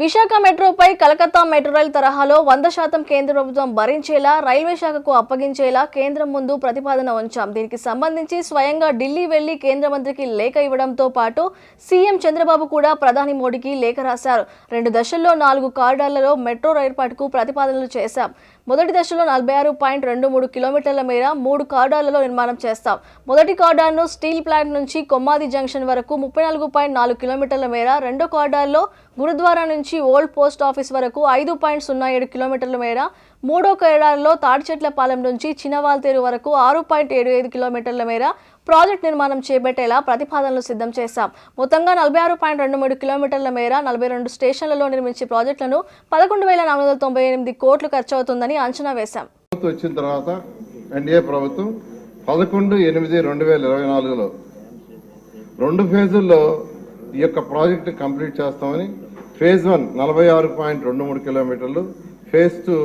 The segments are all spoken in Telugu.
విశాఖ మెట్రోపై కలకత్తా మెట్రో రైల్ తరహాలో వంద శాతం కేంద్ర ప్రభుత్వం భరించేలా రైల్వే శాఖకు అప్పగించేలా కేంద్రం ముందు ప్రతిపాదన ఉంచాం. దీనికి సంబంధించి స్వయంగా ఢిల్లీ వెళ్ళి కేంద్ర మంత్రికి లేఖ ఇవ్వడంతో పాటు సీఎం చంద్రబాబు కూడా ప్రధాని మోడీకి లేఖ రాశారు. రెండు దశల్లో నాలుగు కారిడార్లలో మెట్రో ఏర్పాటుకు ప్రతిపాదనలు చేశాం. మొదటి దశలో నలభై ఆరు పాయింట్ రెండు మూడు కిలోమీటర్ల మేర మూడు కార్డార్లలో నిర్మాణం చేస్తాం. మొదటి కార్డార్ను స్టీల్ ప్లాంట్ నుంచి కొమ్మాది జంక్షన్ వరకు ముప్పై నాలుగు పాయింట్ నాలుగు కిలోమీటర్ల మేర రెండో కార్డార్లో గురుద్వారా నుంచి ఓల్డ్ పోస్ట్ ఆఫీస్ వరకు ఐదు పాయింట్ సున్నా ఏడు కిలోమీటర్ల మేర మూడో కారిడార్లో తాడిచెట్లపాలెం నుంచి చినవాల్తేరు వరకు ఆరు పాయింట్ ఏడు ఐదు కిలోమీటర్ల మేర ప్రాజెక్ట్ నిర్మాణం చేపట్టేలా ప్రతిపాదనలు సిద్ధం చేశాం. మొత్తంగా నలభై ఆరు పాయింట్ రెండు మూడు కిలోమీటర్ల మేర నలభై రెండు స్టేషన్లలో నిర్మించే ప్రాజెక్టులను పదకొండు వేల నాలుగు వందల తొంభై ఎనిమిది కోట్లు ఖర్చు అవుతుందని అంచనా వేశాం. ప్రభుత్వం వచ్చిన తర్వాత ఎన్డీఏ ప్రభుత్వం పదకొండు ఎనిమిది రెండు వేల ఇరవై నాలుగులో రెండు ఫేజుల్లో ఈ యొక్క ప్రాజెక్టు కంప్లీట్ చేస్తామని ఫేజ్ వన్ నలభై ఆరు పాయింట్ రెండు మూడు కిలోమీటర్లు ఫేజ్ టూ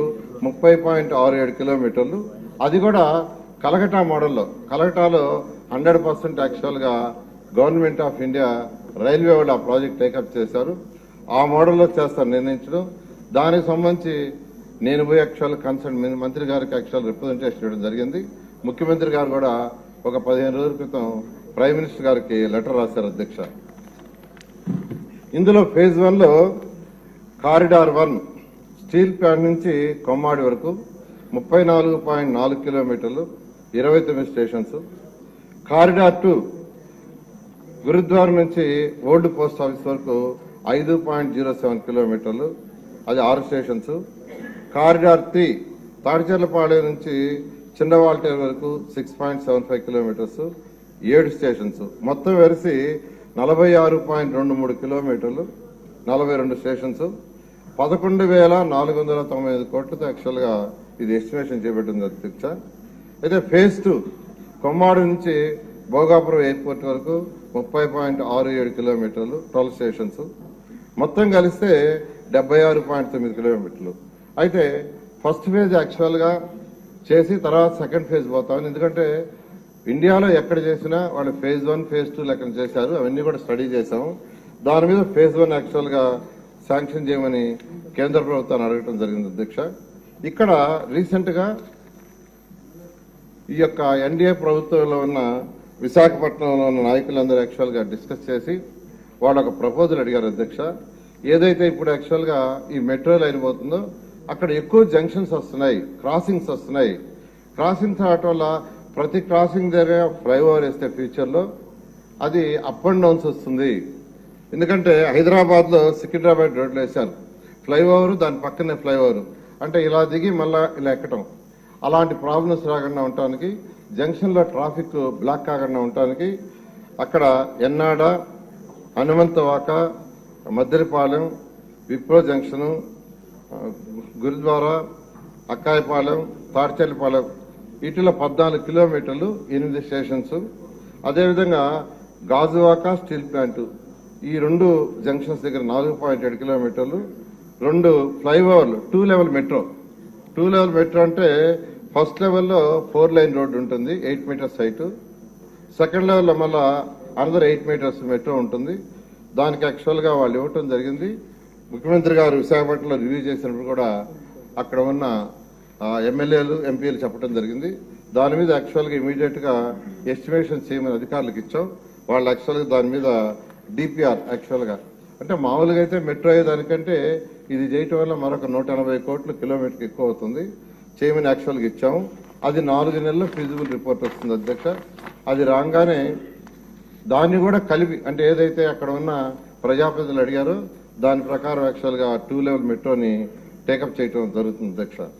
ముప్పై పాయింట్ ఆరు ఏడు కిలోమీటర్లు. అది కూడా కలకటా మోడల్లో. కలకటాలో హండ్రెడ్ పర్సెంట్ యాక్చువల్గా గవర్నమెంట్ ఆఫ్ ఇండియా రైల్వే వాళ్ళు ఆ ప్రాజెక్ట్ టేకప్ చేశారు. ఆ మోడల్లో చేస్తారు నిర్ణయించడం. దానికి సంబంధించి నేను పోయి యాక్చువల్ కన్సర్న్ మంత్రి గారికి యాక్చువల్ రిప్రజెంటేషన్ ఇవ్వడం జరిగింది. ముఖ్యమంత్రి గారు కూడా ఒక పదిహేను రోజుల క్రితం ప్రైమ్ మినిస్టర్ గారికి లెటర్ రాశారు అధ్యక్ష. ఇందులో ఫేజ్ వన్లో కారిడార్ వన్ స్టీల్ ప్లాంట్ నుంచి కొమ్మాడి వరకు ముప్పై నాలుగు పాయింట్ నాలుగు కిలోమీటర్లు ఇరవై తొమ్మిది స్టేషన్స్ కారిడార్ టూ గురుద్వారం నుంచి ఓల్డ్ పోస్ట్ ఆఫీస్ వరకు ఐదు పాయింట్ జీరో సెవెన్ కిలోమీటర్లు అది ఆరు స్టేషన్స్. కారిడార్ త్రీ తాడిచెర్లపాలెం నుంచి చిన్నవాల్టేరు వరకు six point seven five kilometres ఏడు స్టేషన్స్. మొత్తం వెరిసి నలభై ఆరు పాయింట్ రెండు మూడు కిలోమీటర్లు నలభై రెండు స్టేషన్స్. పదకొండు వేల నాలుగు వందల తొంభై ఐదు కోట్లతో యాక్చువల్గా ఇది ఎస్టిమేషన్ చేపట్టింది అధ్యక్ష. అయితే ఫేజ్ టూ కొమ్మాడు నుంచి భోగాపురం ఎయిర్పోర్ట్ వరకు ముప్పై పాయింట్ ఆరు ఏడు కిలోమీటర్లు ట్వెల్వ్ స్టేషన్స్. మొత్తం కలిస్తే డెబ్బై ఆరు పాయింట్ తొమ్మిది కిలోమీటర్లు. అయితే ఫస్ట్ ఫేజ్ యాక్చువల్గా చేసి తర్వాత సెకండ్ ఫేజ్ పోతామని. ఎందుకంటే ఇండియాలో ఎక్కడ చేసినా వాళ్ళు ఫేజ్ వన్ ఫేజ్ టూ లెక్కన చేశారు అవన్నీ కూడా స్టడీ చేశాము. దాని మీద ఫేజ్ వన్ యాక్చువల్గా శాంక్షన్ చేయమని కేంద్ర ప్రభుత్వాన్ని అడగటం జరిగింది అధ్యక్ష. ఇక్కడ రీసెంట్గా ఈ యొక్క ఎన్డీఏ ప్రభుత్వంలో ఉన్న విశాఖపట్నంలో ఉన్న నాయకులందరూ యాక్చువల్గా డిస్కస్ చేసి వాళ్ళు ఒక ప్రపోజల్ అడిగారు అధ్యక్ష. ఏదైతే ఇప్పుడు యాక్చువల్గా ఈ మెట్రో లైన్ పోతుందో అక్కడ ఎక్కువ జంక్షన్స్ వస్తున్నాయి క్రాసింగ్స్ వస్తున్నాయి. క్రాసింగ్స్ రావటం వల్ల ప్రతి క్రాసింగ్ దగ్గర ఫ్లైఓవర్ వేస్తే ఫ్యూచర్లో అది అప్ అండ్ డౌన్స్ వస్తుంది. ఎందుకంటే హైదరాబాద్లో సికింద్రాబాద్ రోడ్లు వేశారు. ఫ్లైఓవర్ దాని పక్కనే ఫ్లైఓవర్ అంటే ఇలా దిగి మళ్ళీ ఇలా ఎక్కటం. అలాంటి ప్రాబ్లమ్స్ రాకుండా ఉండటానికి జంక్షన్లో ట్రాఫిక్ బ్లాక్ కాకుండా ఉండటానికి అక్కడ NAD Hanumanthavaka Maddaripalem Wipro junction Gurudwara Akkayapalem Tadichallipalem వీటిలో పద్నాలుగు కిలోమీటర్లు ఎనిమిది స్టేషన్స్. అదేవిధంగా గాజువాక స్టీల్ ప్లాంటు. ఈ రెండు జంక్షన్స్ దగ్గర నాలుగు పాయింట్ ఏడు కిలోమీటర్లు. రెండు ఫ్లైఓవర్లు two level metro. Two level metro అంటే ఫస్ట్ లెవెల్లో ఫోర్ లైన్ రోడ్డు ఉంటుంది ఎయిట్ మీటర్స్ హైట్. సెకండ్ లెవెల్లో మళ్ళా అనదర్ ఎయిట్ మీటర్స్ మెట్రో ఉంటుంది. దానికి యాక్చువల్గా వాళ్ళు ఇవ్వటం జరిగింది. ముఖ్యమంత్రి గారు విశాఖపట్నంలో రివ్యూ చేసినప్పుడు కూడా అక్కడ ఉన్న ఎమ్మెల్యేలు ఎంపీలు చెప్పడం జరిగింది. దాని మీద యాక్చువల్గా ఇమీడియట్గా ఎస్టిమేషన్ చేయమని అధికారులకు ఇచ్చాం. వాళ్ళు యాక్చువల్గా దాని మీద డిపిఆర్ యాక్చువల్గా అంటే మామూలుగా అయితే మెట్రో అయ్యే దానికంటే ఇది చేయటం వల్ల మరొక నూట ఎనభై కోట్లు కిలోమీటర్కి ఎక్కువ అవుతుంది. చేయమని యాక్చువల్గా ఇచ్చాము. అది నాలుగు నెలల్లో ఫీజిబుల్ రిపోర్ట్ వస్తుంది అధ్యక్ష. అది రాగానే దాన్ని కూడా కలిపి అంటే ఏదైతే అక్కడ ఉన్న ప్రజాప్రతినిధులు అడిగారో దాని ప్రకారం యాక్చువల్గా టూ లెవెల్ మెట్రోని టేకప్ చేయడం జరుగుతుంది అధ్యక్ష.